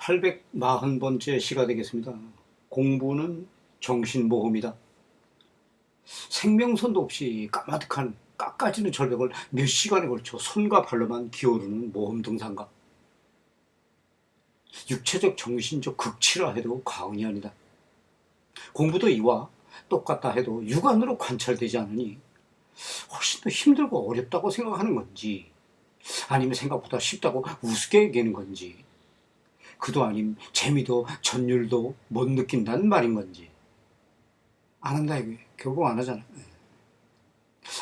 840번째 시가 되겠습니다. 공부는 정신보험이다. 생명선도 없이 까마득한 깎아지는 절벽을 몇 시간에 걸쳐 손과 발로만 기어오르는 모험 등산가. 육체적 정신적 극치라 해도 과언이 아니다. 공부도 이와 똑같다 해도 육안으로 관찰되지 않으니 훨씬 더 힘들고 어렵다고 생각하는 건지 아니면 생각보다 쉽다고 우습게 여기는 건지 그도 아님 재미도 전율도 못 느낀다는 말인 건지. 안 한다 이게. 결국 안 하잖아. 예.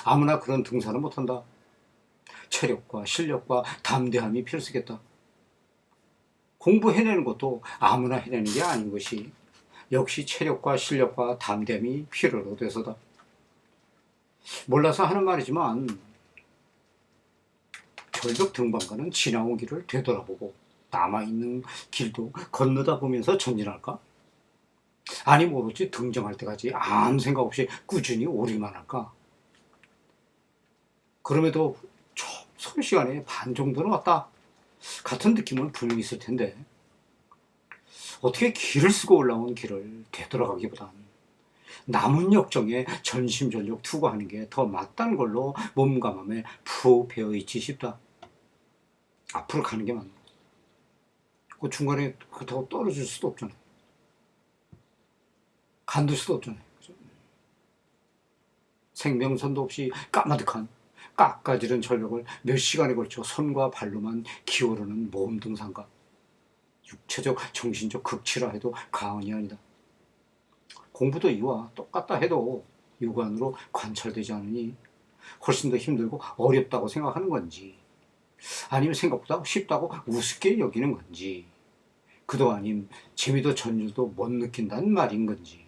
아무나 그런 등산은 못한다. 체력과 실력과 담대함이 필수겠다. 공부 해내는 것도 아무나 해내는 게 아닌 것이 역시 체력과 실력과 담대함이 필요로 돼서다. 몰라서 하는 말이지만 절벽 등반가는 지나온 길을 되돌아보고 남아있는 길도 건너다 보면서 전진할까? 아니 모르지 등정할 때까지 아무 생각 없이 꾸준히 오리만 할까? 그럼에도 총 시간에 반 정도는 왔다. 같은 느낌은 분명히 있을 텐데 어떻게 길을 쓰고 올라온 길을 되돌아가기보단 남은 역정에 전심전력 투구하는 게 더 맞다는 걸로 몸과 마음에 푹 배어있지 싶다. 앞으로 가는 게 맞는 거 그 중간에 그렇다고 떨어질 수도 없잖아요. 간들 수도 없잖아요. 생명선도 없이 까마득한 깎아지른 절벽을 몇 시간에 걸쳐 손과 발로만 기어오르는 모험 등산가. 육체적, 정신적 극치라 해도 가언이 아니다. 공부도 이와 똑같다 해도 육안으로 관찰되지 않으니 훨씬 더 힘들고 어렵다고 생각하는 건지 아니면 생각보다 쉽다고 우습게 여기는 건지 그도 아님 재미도 전율도 못 느낀다는 말인 건지